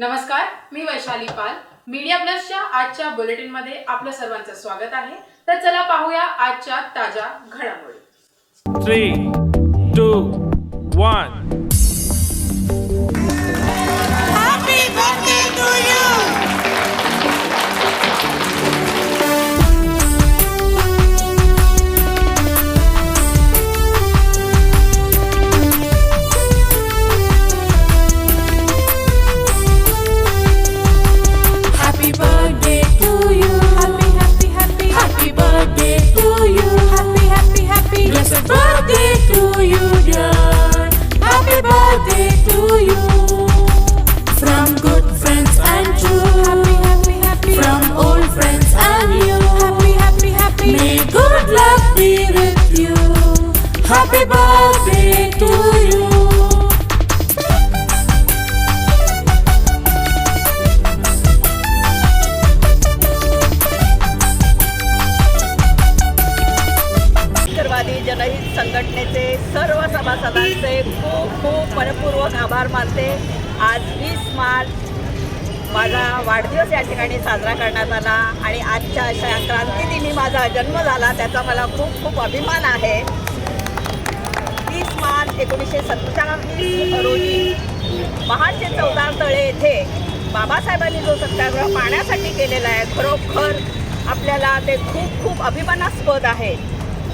नमस्कार मी वैशाली पाल. मीडिया प्लसच्या आजच्या बुलेटिनमध्ये आपलं सर्वांचं स्वागत आहे. तर चला पाहूया आजच्या ताज्या घडामोडी. Three two one to you, dear. Happy birthday to you. From good friends and true. Happy, happy, happy. From old friends and you. Happy, happy, happy. May good luck be with you. Happy birthday to you. संघटनेचे सर्व सभासदांचे खूप खूप मनपूर्वक आभार मानते. आज वीस मार्च माझा वाढदिवस या ठिकाणी साजरा करण्यात आला आणि आजच्या अशा क्रांतीदिनी माझा जन्म झाला त्याचा मला खूप खूप अभिमान आहे. वीस मार्च एकोणीसशे सत्तावीस रोजी महाडचे चौदार तळे येथे बाबासाहेबांनी जो सत्याग्रह पाण्यासाठी केलेला आहे खरोखर आपल्याला ते खूप खूप अभिमानास्पद आहे.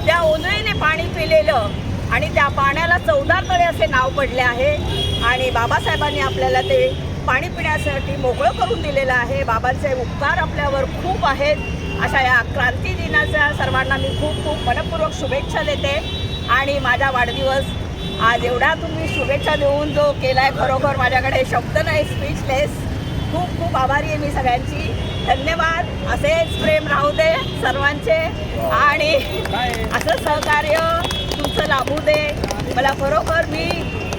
त्या ओंजळीने पाणी पिलेलं आणि त्या पाण्याला चौदार तळे असे नाव पडले आहे. आणि बाबासाहेबांनी आपल्याला ते पाणी पिण्यासाठी मोकळं करून दिलेलं आहे. बाबांचे उपकार आपल्यावर खूप आहेत. अशा या क्रांती दिनाच्या सर्वांना मी खूप खूप मनपूर्वक शुभेच्छा देते. आणि माझा वाढदिवस आज एवढा तुम्ही शुभेच्छा देऊन जो केला आहे खरोखर माझ्याकडे शब्द नाही स्पीचलेस खूप खूप आभारी आहे मी सगळ्यांची. धन्यवाद. असेच प्रेम राहू दे सर्वांचे. आणि असं सहकार्य तुमचं लाभू दे. मला खरोखर मी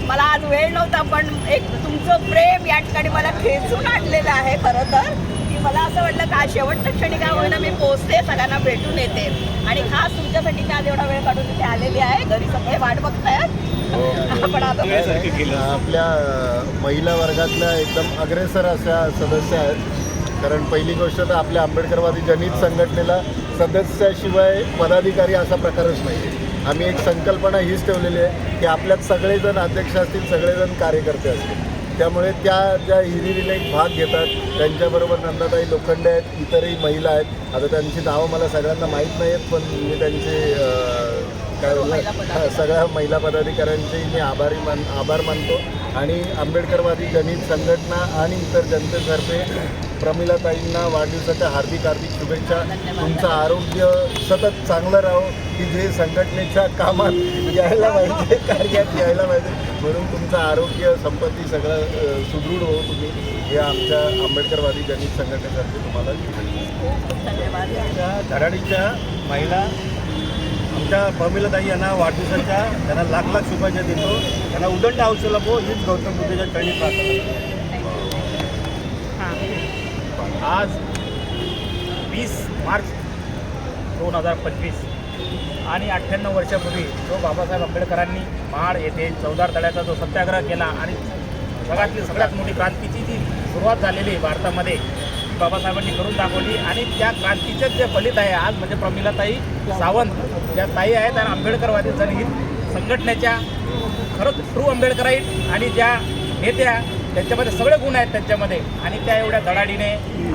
मला आज वेळ नव्हता पण एक तुमचं प्रेम या ठिकाणी मला खेचून आणलेलं आहे खरं तर. की मला असं वाटलं का शेवटच्या क्षणी काय होईना मी पोचते सगळ्यांना भेटून येते. आणि खास तुमच्यासाठी मी आज एवढा वेळ काढून इथे आलेली आहे. घरी सगळे वाट बघतायत. आपण आता आपल्या अ, महिला वर्गातल्या एकदम अग्रेसर अशा सदस्य आहेत. कारण पहिली गोष्ट तर आपल्या आंबेडकरवादी जनहित संघटनेला सदस्याशिवाय पदाधिकारी असा प्रकारच नाही. आम्ही एक संकल्पना हीच ठेवलेली आहे की आपल्यात सगळेजण अध्यक्ष असतील सगळेजण कार्यकर्ते असतील. त्यामुळे त्या ज्या हिरिरीने एक भाग घेतात त्यांच्याबरोबर नंदाताई लोखंडे आहेत इतरही महिला आहेत. आता त्यांची नावं मला सगळ्यांना माहीत नाही आहेत पण मी त्यांचे काय. सगळ्या महिला पदाधिकाऱ्यांचे मी आभारी मान आभार मानतो. आणि आंबेडकरवादी जनहित संघटना आणि इतर जनतेतर्फे प्रमिलाताईंना वाढदिवसाच्या हार्दिक हार्दिक शुभेच्छा. तुमचं आरोग्य सतत चांगलं राहो. की जे संघटनेच्या कामात यायला पाहिजे कार्यात यायला पाहिजे. म्हणून तुमचं आरोग्य संपत्ती सगळं सुदृढ हो तुम्ही. हे आमच्या आंबेडकरवादी जनित संघटनेतर्फे तुम्हाला धन्यवाद. धडाडीच्या महिला आमच्या प्रमिलाताई यांना वाढदिवसाच्या त्यांना लाख लाख शुभेच्छा देतो. त्यांना उदंड आयुष्य लाभो हीच गौतम बुद्धेच्या चरणी प्रार्थना आज वीस मार्च दोन हजार पंचवीस. आणि अठ्ठ्याण्णव वर्षापूर्वी जो बाबासाहेब आंबेडकरांनी महाड येथे चौदार तळ्याचा जो सत्याग्रह केला आणि जगातली सगळ्यात मोठी क्रांतीची जी सुरुवात झालेली आहे भारतामध्ये बाबासाहेबांनी करून दाखवली. आणि त्या क्रांतीचं जे फलित आहे आज म्हणजे प्रमिलाताई सावंत ज्या ताई आहेत आणि आंबेडकरवादी जनहित संघटनेच्या खरंच ट्रू आंबेडकराईट आणि ज्या नेत्या त्यांच्यामध्ये सगळे गुण आहेत त्यांच्यामध्ये. आणि त्या एवढ्या धडाडीने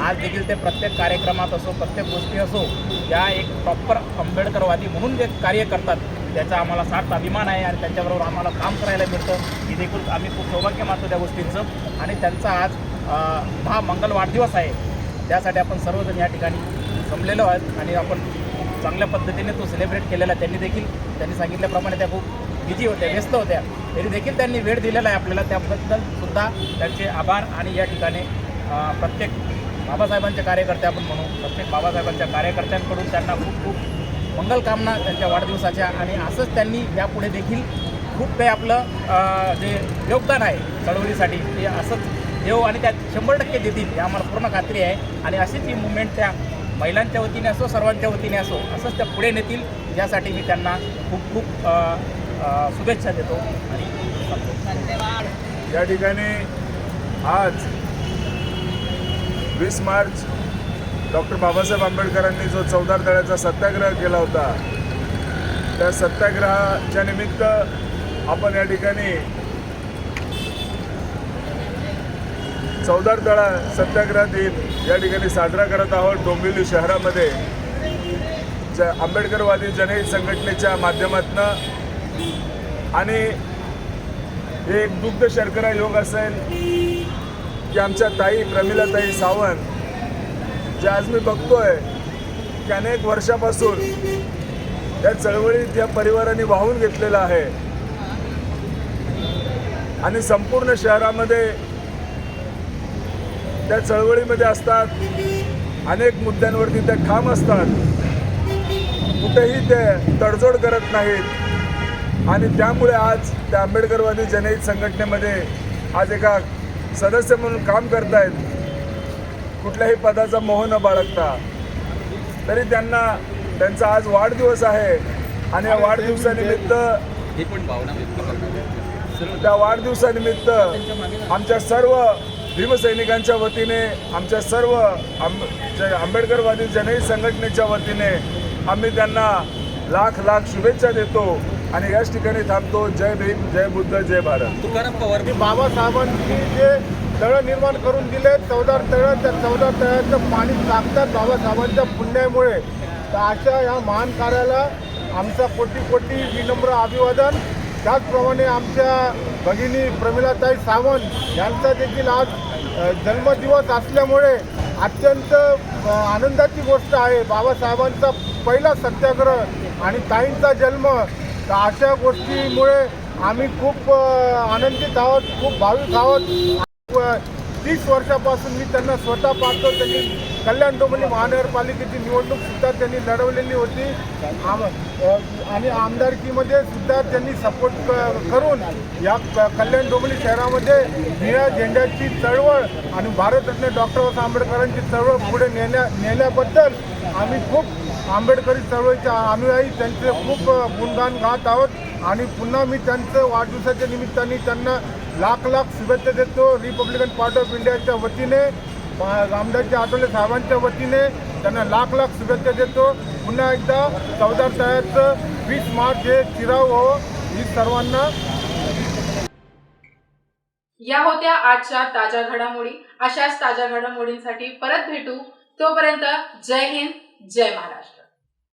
आज देखील ते प्रत्येक कार्यक्रमात असो प्रत्येक गोष्टी असो या एक प्रॉपर आंबेडकरवादी म्हणून जे कार्य करतात त्याचा आम्हाला सार्थ अभिमान आहे आणि त्यांच्याबरोबर आम्हाला काम करायला मिळतं. ही देखील आम्ही खूप सौभाग्य मानतो त्या गोष्टींचं. आणि त्यांचा आज महामंगल वाढदिवस आहे. त्यासाठी आपण सर्वजण या ठिकाणी जमलेलो आहोत. आणि आपण चांगल्या पद्धतीने तो सेलिब्रेट केलेला आहे. त्यांनी देखील त्यांनी सांगितल्याप्रमाणे त्या खूप बिझी होत्या व्यस्त होत्या. तरी देखील त्यांनी वेळ दिलेला आहे आपल्याला. त्याबद्दल सुद्धा त्यांचे आभार आणि या ठिकाणी प्रत्येक बाबासाहेबांचे कार्यकर्ते आपण म्हणू प्रत्येक बाबासाहेबांच्या कार्यकर्त्यांकडून त्यांना खूप खूप मंगलकामना त्यांच्या वाढदिवसाच्या आणि असंच त्यांनी यापुढे देखील खूप काही आपलं जे योगदान आहे चळवळीसाठी ते असंच देव आणि त्यात शंभर टक्के देतील ही आम्हाला पूर्ण खात्री आहे. आणि अशीच ही मुवमेंट त्या महिलांच्या वतीने असो सर्वांच्या वतीने असो असंच त्या पुढे नेतील. यासाठी मी त्यांना खूप खूप शुभेच्छा देतो आणि धन्यवाद. या ठिकाणी आज वीस मार्च डॉक्टर बाबासाहेब आंबेडकरांनी जो चौदार तळ्याचा सत्याग्रह केला होता त्या सत्याग्रहाच्या निमित्त आपण या ठिकाणी चौदार तळा सत्याग्रह दिन या ठिकाणी साजरा करत आहोत. डोंबिवली शहरामध्ये. ज आंबेडकरवादी जनहित संघटनेच्या माध्यमातून आणि हे एक दुग्ध शर्करा योग असेल की आमच्या ताई प्रमिलाताई सावंत जे आज मी बघतोय की अनेक वर्षापासून या चळवळीत या परिवाराने वाहून घेतलेलं आहे. आणि संपूर्ण शहरामध्ये त्या चळवळीमध्ये असतात अनेक मुद्द्यांवरती त्या ठाम असतात. कुठेही ते तडजोड करत नाहीत. आणि त्यामुळे आज त्या आंबेडकरवादी जनहित संघटनेमध्ये आज एका सदस्य म्हणून काम करतायत. कुठल्याही पदाचा मोह न बाळगता. तरी त्यांना त्यांचा आज वाढदिवस आहे. आणि या वाढदिवसानिमित्त त्या वाढदिवसानिमित्त आमच्या सर्व भीमसैनिकांच्या वतीने आमच्या सर्व आंब आंबेडकरवादी जनहित संघटनेच्या वतीने आम्ही त्यांना लाख लाख शुभेच्छा देतो. आणि याच ठिकाणी थांबतो. जय भीम जय बुद्ध जय भारत. की बाबासाहेबांनी जे तळं निर्माण करून दिले चौदार तळं त्या चौदार तळ्याचं पाणी टाकतात बाबासाहेबांच्या पुण्यामुळे. तर अशा या महान कार्याला आमचा कोटी कोटी विनम्र अभिवादन. त्याचप्रमाणे आमच्या भगिनी प्रमिलाताई सावंत यांचा देखील आज जन्मदिवस असल्यामुळे अत्यंत आनंदाची गोष्ट आहे. बाबासाहेबांचा पहिला सत्याग्रह आणि ताईंचा जन्म तर अशा गोष्टीमुळे आम्ही खूप आनंदित आहोत खूप भाविक आहोत. तीस वर्षापासून मी त्यांना स्वतः पाहतो. त्यांनी कल्याण डोंबिवली महानगरपालिकेची निवडणूक सुद्धा त्यांनी लढवलेली होती. आम आणि आमदारकीमध्ये सुद्धा त्यांनी सपोर्ट क- करून या क- कल्याण डोंबिवली शहरामध्ये निळ्या झेंड्याची चळवळ आणि भारतरत्न डॉक्टर बाबासाहेब आंबेडकरांची चळवळ पुढे नेल्या नेल्याबद्दल आम्ही खूप आंबेडकरी चळवळीच्या अनुयायी त्यांचे खूप गुणगान गात आहोत. आणि पुन्हा मी त्यांचं वाढदिवसाच्या निमित्ताने त्यांना लाख लाख शुभेच्छा देतो. रिपब्लिकन पार्टी ऑफ इंडियाच्या वतीने रामदासजी आठवले साहेबांच्या वतीने त्यांना लाख लाख शुभेच्छा देतो. पुन्हा एकदा चौदा साहेबचं वीस मार्च हे चिराव हो ही सर्वांना या होत्या आजच्या ताज्या घडामोडी. अशाच ताज्या घडामोडींसाठी परत भेटू. तोपर्यंत जय हिंद जय महाराष्ट्र.